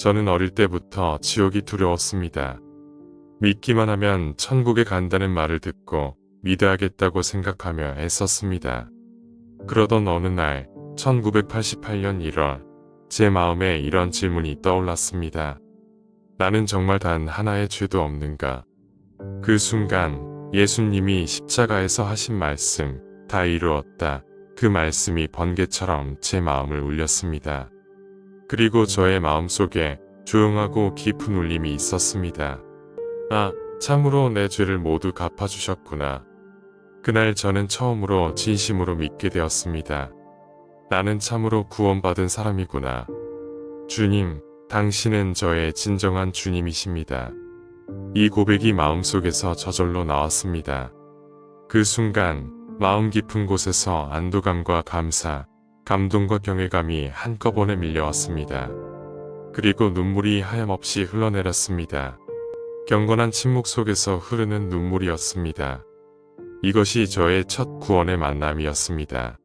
저는 어릴 때부터 지옥이 두려웠습니다. 믿기만 하면 천국에 간다는 말을 듣고 믿어야겠다고 생각하며 애썼습니다. 그러던 어느 날 1988년 1월 제 마음에 이런 질문이 떠올랐습니다. 나는 정말 단 하나의 죄도 없는가? 그 순간 예수님이 십자가에서 하신 말씀 다 이루었다. 그 말씀이 번개처럼 제 마음을 울렸습니다. 그리고 저의 마음 속에 조용하고 깊은 울림이 있었습니다. 아, 참으로 내 죄를 모두 갚아주셨구나. 그날 저는 처음으로 진심으로 믿게 되었습니다. 나는 참으로 구원받은 사람이구나. 주님, 당신은 저의 진정한 주님이십니다. 이 고백이 마음속에서 저절로 나왔습니다. 그 순간 마음 깊은 곳에서 안도감과 감사, 감동과 경외감이 한꺼번에 밀려왔습니다. 그리고 눈물이 하염없이 흘러내렸습니다. 경건한 침묵 속에서 흐르는 눈물이었습니다. 이것이 저의 첫 구원의 만남이었습니다.